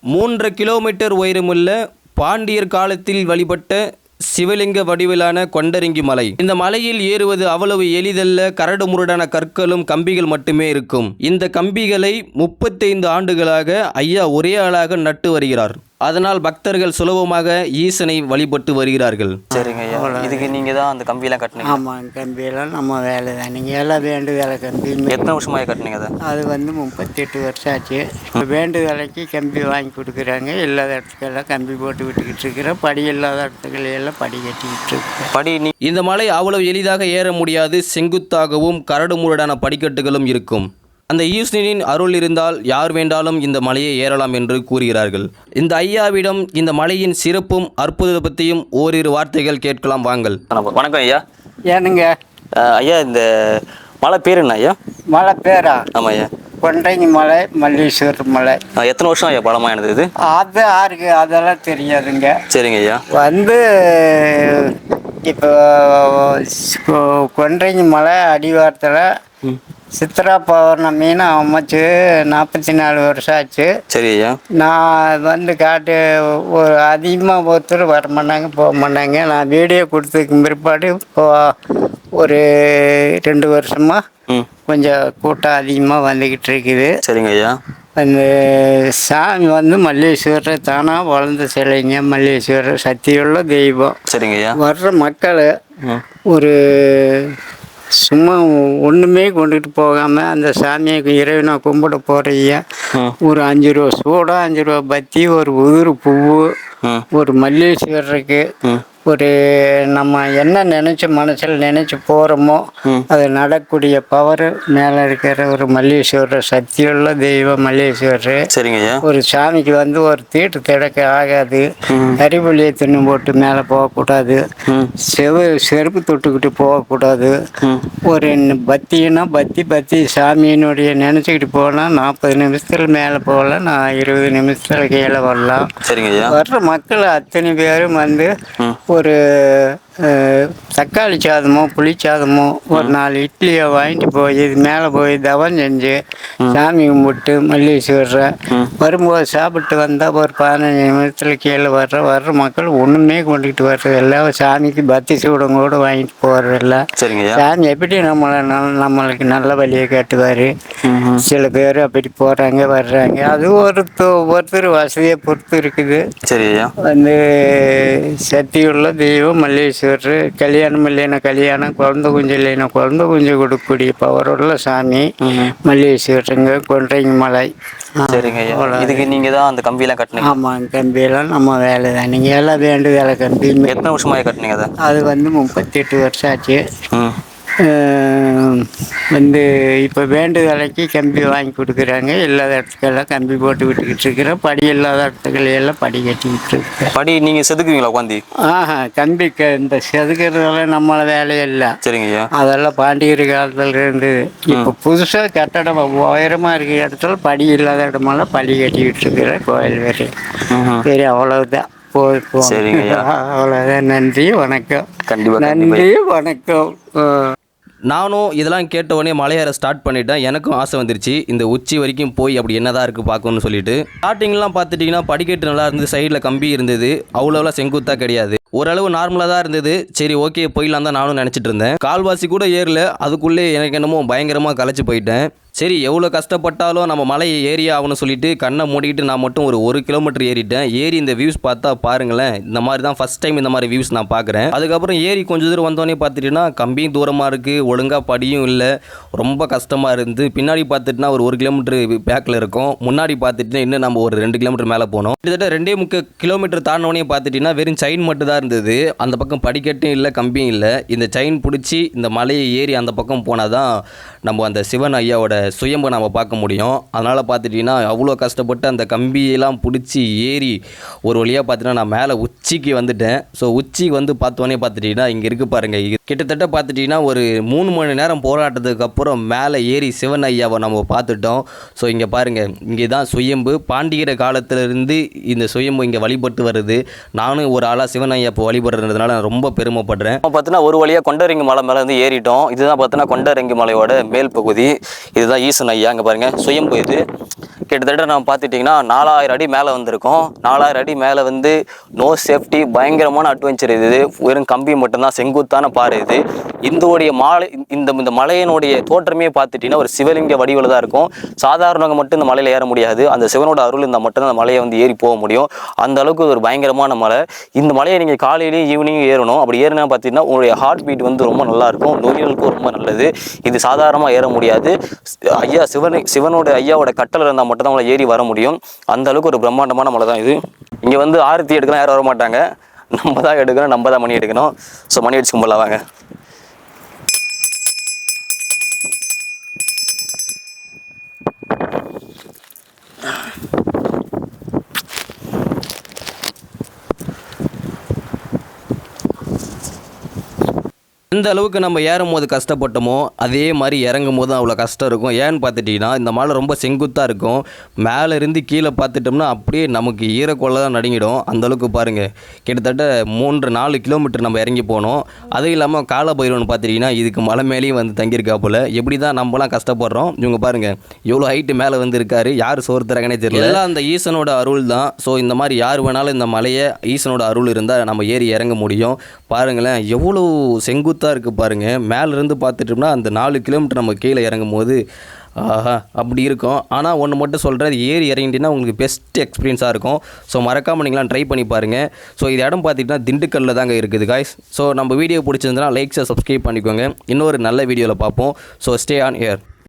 மூன்று கிலோமீட்டர் உயரமுள்ள பாண்டியர் காலத்தில் வழிபட்ட சிவலிங்க வடிவிலான கொண்டரிங்கி மலை. இந்த மலையில் ஏறுவது அவ்வளவு எளிதல்ல. கரடு முரடான கற்களும் கம்பிகள் மட்டுமே இருக்கும். இந்த கம்பிகளை முப்பத்தைந்து ஆண்டுகளாக ஐயா ஒரே ஆளாக நட்டு வருகிறார். அதனால் பக்தர்கள் சுலபமாக ஈசனை வழிபட்டு வருகிறார்கள். சரிங்க ஐயா. இதுக்கு நீங்கள் தான் அந்த கம்பியெல்லாம் கட்டினீங்க? ஆமாம் கம்பியெல்லாம் நம்ம வேலை தான். நீங்கள் எல்லாம் வேண்டு வேலை கம்பி எத்தனை வருஷமாக கட்டினீங்க அதை? அது வந்து முப்பத்தெட்டு வருஷம் ஆச்சு இப்போ வேண்டு வேலைக்கு கம்பி வாங்கி கொடுக்குறாங்க. இல்லாத இடத்துக்கெல்லாம் கம்பி போட்டு விட்டுக்கிட்டு இருக்கிறோம். படி இல்லாத இடத்துக்களை எல்லாம் படி கட்டிக்கிட்டு இருக்கோம். படி நீ இந்த மலை அவ்வளவு எளிதாக ஏற முடியாது. செங்குத்தாகவும் கரடுமுரடான படிக்கட்டுகளும் இருக்கும். அந்த ஈஸ்வரனின் அருள் இருந்தால் யார் வேண்டாலும் இந்த மலையை ஏறலாம் என்று கூறுகிறார்கள். இந்த ஐயாவிடம் இந்த மலையின் சிறப்பும் அற்புதத்தை பற்றியும் ஓரிரு வார்த்தைகள் கேட்கலாம் வாங்கள். வணக்கம். வணக்கம் ஐயா. ஏனுங்க? ஐயா இந்த மலை பேர் என்ன ஐயா? மலை பேரா? ஆமாம் ஐயா. கொண்டைங்கி மலை மல்லீஸ்வரர் மலை. எத்தனை வருஷம் ஐயா பழமானது இது? அது யாருக்கு அதெல்லாம் தெரியாதுங்க. சரிங்க ஐயா. வந்து இப்போ கொன்றைங்கி மலை அடிவாரத்தில் சித்ரா பௌர்ணமின்னு அமைச்சு நாற்பத்தி நாலு வருஷம் ஆச்சு. சரி ஐயா. நான் வந்து காட்டு ஒரு அதிகமாக ஒருத்தர் வர மாட்டாங்க போக மாட்டாங்க. நான் வீடியோ கொடுத்ததுக்கு பிற்பாடு இப்போ ஒரு ரெண்டு வருஷமாக கொஞ்சம் கூட்டம் அதிகமாக வந்துக்கிட்டு இருக்குது. சரிங்க ஐயா. அந்த சாமி வந்து மல்லேஸ்வரர் தானாக வளர்ந்த சிலைங்க மல்லேஸ்வரர் சக்தியுள்ள தெய்வம். சரிங்க ஐயா. வர்ற மக்கள் ஒரு சும்மா ஒன்றுமே கொண்டுட்டு போகாமல் அந்த சாமியை இறைவனை கும்பிட போகிறீங்க ம். ஒரு அஞ்சு ரூபா சூடா அஞ்சு ரூபா பத்தி ஒரு உதிர் பூவு ஒரு மல்லீஸ்வரருக்கு ம் ஒரு நம்ம என்ன நினச்சி மனசில் நினச்சி போகிறோமோ. அது நடக்கூடிய பவர் மேலே இருக்கிற ஒரு மல்லீஸ்வரர் சக்தியுள்ள தெய்வம் மல்லீஸ்வரர் சரிங்க ஒரு சாமிக்கு வந்து ஒரு தீட்டு திடக்க ஆகாது. கறிபுளியை தின்னு போட்டு மேலே போகக்கூடாது. செவு செருப்பு தொட்டுக்கிட்டு போகக்கூடாது. ஒரு பத்தினா பத்தி பத்தி சாமியினுடைய நினச்சிக்கிட்டு போனால் நாற்பது நிமிஷத்தில் மேலே போகலாம் நான் இருபது நிமிஷத்தில் கீழே வரலாம். சரிங்க வர்ற மக்கள் அத்தனை பேரும் வந்து. ஒரு தக்காளி சாதமோ புளி சாதமோ ஒரு நாலு இட்லியை வாங்கிட்டு போய் இது மேலே போய் தவம் செஞ்சு சாமி கும்பிட்டு மல்லீஸ்வரரை வரும்போது சாப்பிட்டு வந்தால் ஒரு பதினஞ்சு நிமிஷத்தில் கீழே வர்ற வர்ற மக்கள் ஒன்றுமே கொண்டுக்கிட்டு வர்றது எல்லாம் சாமிக்கு பத்தி சூடம் கூட வாங்கிட்டு போகிறதில்ல சாமி எப்படி நம்மளை நம்மளுக்கு நல்ல வழியை காட்டுவார்? சில பேர் அப்படி போகிறாங்க வர்றாங்க. அது ஒரு ஒருத்தர் வசதியை பொறுத்து இருக்குது. வந்து சக்தியுள்ள தெய்வம் மல்லேஸ்வரர் கல்யாணம் இல்லைனா கல்யாணம் குழந்தை குஞ்சு இல்லைனா குழந்தை குஞ்சு கொடுக்கக்கூடிய பவருள்ள சாமி. மல்லேஸ்வரருங்க கொன்றைங்க மலை. சரிங்க ஐயா. இதுக்கு நீங்கள் தான் அந்த கம்பியெல்லாம் கட்டினீங்க? ஆமாம் கம்பியெல்லாம் நம்ம வேலை தான் நீங்கள் எல்லாம் வேண்டு வேலை கம்பி. எத்தனை வருஷமாக கட்டினீங்க அதை? அது வந்து முப்பத்தெட்டு வருஷம் ஆச்சு. வந்து இப்போ வேண்டு வேலைக்கு கம்பி வாங்கி கொடுக்குறாங்க. இல்லாத இடத்துக்கெல்லாம் கம்பி போட்டு விட்டுக்கிட்டு இருக்கிறோம். படி இல்லாத இடத்துக்களை எல்லாம் படி கட்டிக்கிட்டு இருக்கேன் படி நீங்கள் செதுக்குவீங்களா உட்காந்து ஆஹா கம்பி க இந்த செதுக்கிறதெல்லாம் நம்மள வேலையில்லை சரிங்க அதெல்லாம் பாண்டியர் காலத்துல இருந்து இப்போ புதுசாக கட்டடம் உயரமாக இருக்கிற இடத்துல படி இல்லாத இடமெல்லாம் படி கட்டிக்கிட்டு இருக்கிற கோயில் வேறு. ம்ஹும். சரி அவ்வளவுதான். போய் போ. சரிங்க ஐயா. அவ்வளோதான் நன்றி வணக்கம். கண்டிப்பா, கண்டிப்பா. நன்றி வணக்கம். நானும் இதெல்லாம் கேட்ட உடனே மலையேற ஸ்டார்ட் பண்ணிட்டேன். எனக்கும் ஆசை வந்துருச்சு. இந்த உச்சி வரைக்கும் போய் அப்படி என்னதான் இருக்குது பார்க்கணும்னு சொல்லிட்டு. ஸ்டார்டிங்லாம் பார்த்துட்டிங்கன்னா படிக்கட்டு நல்லா இருந்து சைடில் கம்பி இருந்தது அவ்வளோலாம் செங்குத்தா கிடையாது. ஓரளவு நார்மலாக தான் இருந்தது. சரி ஓகே போயிடலாம் தான் நானும் நினச்சிட்டு இருந்தேன். கால்வாசி கூட ஏறல. அதுக்குள்ளே எனக்கு என்னமோ பயங்கரமாக களைச்சு போயிட்டேன். சரி எவ்வளோ கஷ்டப்பட்டாலும் நம்ம மலையை ஏறி ஆகணும்னு சொல்லிட்டு கண்ணை மூடிக்கிட்டு நான் மட்டும் ஒரு ஒரு கிலோமீட்டர் ஏறிட்டேன். ஏறி இந்த வியூஸ் பார்த்தா பாருங்களேன் இந்த மாதிரி தான் ஃபஸ்ட் டைம் இந்த மாதிரி வியூஸ் நான் பார்க்குறேன். அதுக்கப்புறம் ஏறி கொஞ்சம் தூரம் வந்தோடனே பார்த்துட்டுனா கம்பியும் தூரமாக இருக்குது ஒழுங்காக படியும் இல்லை ரொம்ப கஷ்டமாக இருந்து. பின்னாடி பார்த்துட்டுனா ஒரு ஒரு கிலோமீட்டர் பேக்கில் இருக்கும். முன்னாடி பார்த்துட்டுனா இன்னும் நம்ம ஒரு ரெண்டு கிலோமீட்டர் மேலே போனோம் கிட்டத்தட்ட ரெண்டே முக்க கிலோமீட்டர் தாண்டினோடனே பார்த்துட்டிங்கன்னா வெறும் செயின் மட்டும் தான் இருந்தது. அந்த பக்கம் படிக்கட்டும் இல்லை கம்பியும் இல்லை. இந்த செயின் பிடிச்சி இந்த மலையை ஏறி அந்த பக்கம் போனால் தான் நம்ம அந்த சிவன் ஐயாவோட சுயம்பை நம்ம பார்க்க முடியும். அதனால் பார்த்துட்டிங்கன்னா அவ்வளோ கஷ்டப்பட்டு அந்த கம்பியெல்லாம் பிடிச்சி ஏறி ஒரு வழியாக பார்த்துட்டா நான் மேலே உச்சிக்கு வந்துட்டேன். ஸோ உச்சிக்கு வந்து பார்த்தோன்னே பார்த்துட்டிங்கன்னா இங்கே இருக்குது பாருங்கள் கிட்டத்தட்ட பார்த்துட்டிங்கன்னா ஒரு மூணு மணி நேரம் போராட்டத்துக்கு அப்புறம் மேலே ஏறி சிவன் ஐயாவை நம்ம பார்த்துட்டோம். ஸோ இங்கே பாருங்கள் இங்கே தான் சுயம்பு. பாண்டியர காலத்திலிருந்து இந்த சுயம்பு இங்கே வழிபட்டு வருது. நானும் ஒரு ஆளாக சிவன் ஐயா இப்போ வழிபடுறதுனால நான் ரொம்ப பெருமைப்படுறேன். இப்போ பார்த்தீங்கன்னா ஒரு வழியாக கொண்டரங்கி மலை மேலே வந்து ஏறிட்டோம். இதுதான் பார்த்தீங்கன்னா கொண்டரங்கி மலையோட மேல் பகுதி. இது இதுதான் ஈசன் ஐயா அங்கே பாருங்கள் சுயம்பு இது. கிட்டத்தட்ட நம்ம பார்த்துட்டிங்கன்னா நாலாயிரம் அடி மேலே வந்திருக்கோம். நாலாயிரம் அடி மேலே வந்து நோ சேஃப்டி பயங்கரமான அட்வென்ச்சர் இது. வெறும் கம்பி மட்டும்தான் செங்குத்தான பாறை இது. இந்தோடைய மாலை இந்த இந்த மலையினுடைய தோற்றமே பார்த்துட்டிங்கன்னா ஒரு சிவலிங்க வடிவில் தான் இருக்கும். சாதாரணவங்க மட்டும் இந்த மலையில் ஏற முடியாது. அந்த சிவனோட அருள் இருந்தால் மட்டும்தான் அந்த மலையை வந்து ஏறி போக முடியும். அந்த அளவுக்கு ஒரு பயங்கரமான மலை. இந்த மலையை நீங்கள் காலையிலையும் ஈவினிங்கும் ஏறணும். அப்படி ஏறினா பார்த்தீங்கன்னா உங்களுடைய ஹார்ட் பீட் வந்து ரொம்ப நல்லாயிருக்கும் நோய்களுக்கும் ரொம்ப நல்லது. இது சாதாரணமாக ஏற முடியாது. ஐயா சிவனை சிவனோட ஐயாவோட கட்டளை இருந்தால் மட்டும் மட்டும்தான் உங்களை ஏறி வர முடியும். அந்த அளவுக்கு ஒரு பிரம்மாண்டமான மலை தான் இது. இங்கே வந்து ஆரத்தி எடுக்கலாம் யாரும் வர மாட்டாங்க நம்ம தான் எடுக்கணும் நம்ம தான் மணி எடுக்கணும். ஸோ மணி அடிச்சு கும்பலாம் எந்த அளவுக்கு நம்ம ஏறும் போது கஷ்டப்பட்டோமோ அதே மாதிரி இறங்கும் போதும் அவ்வளோ கஷ்டம் இருக்கும். ஏன்னு பார்த்துட்டிங்கன்னா இந்த மலை ரொம்ப செங்குத்தாக இருக்கும். மேலே இருந்து கீழே பார்த்துட்டோம்னா அப்படியே நமக்கு ஈரக்கொள்ள தான் நடுங்கிடும். அந்த அளவுக்கு பாருங்கள் கிட்டத்தட்ட மூன்று நாலு கிலோமீட்டர் நம்ம இறங்கி போனோம். அதுவும் இல்லாமல் கால பைரவன் பார்த்துட்டிங்கன்னா இதுக்கு மலை மேலேயும் வந்து தங்கியிருக்காப்புல எப்படி தான் நம்மலாம் கஷ்டப்படுறோம். இவங்க பாருங்கள் எவ்வளோ ஹைட்டு மேலே வந்து இருக்காரு. யார் சோறு தராங்கன்னே தெரியல. எல்லாம் அந்த ஈசனோட அருள் தான். ஸோ இந்த மாதிரி யார் வேணாலும் இந்த மலையை ஈசனோட அருள் இருந்தால் நம்ம ஏறி இறங்க முடியும். பாருங்களேன் எவ்வளோ செங்குத்தாக இருக்குது பாருங்கள் மேலேருந்து பார்த்துட்டோம்னா அந்த நாலு கிலோமீட்டர் நம்ம கீழே இறங்கும் போது ஆஹா அப்படி இருக்கும். ஆனால் ஒன்று மட்டும் சொல்கிறேன் ஏறி இறங்கிட்டீங்கன்னா உங்களுக்கு பெஸ்ட் எக்ஸ்பீரியன்ஸாக இருக்கும். ஸோ மறக்காமல் நீங்களாம் ட்ரை பண்ணி பாருங்கள் ஸோ இது இடம் பார்த்துட்டிங்கன்னா திண்டுக்கல்லில் தாங்க இருக்குது காய்ஸ் ஸோ நம்ம வீடியோ பிடிச்சிருந்தனா லைக்ஸை சப்ஸ்கிரைப் பண்ணிக்கோங்க. இன்னொரு நல்ல வீடியோவில் பார்ப்போம். So stay on air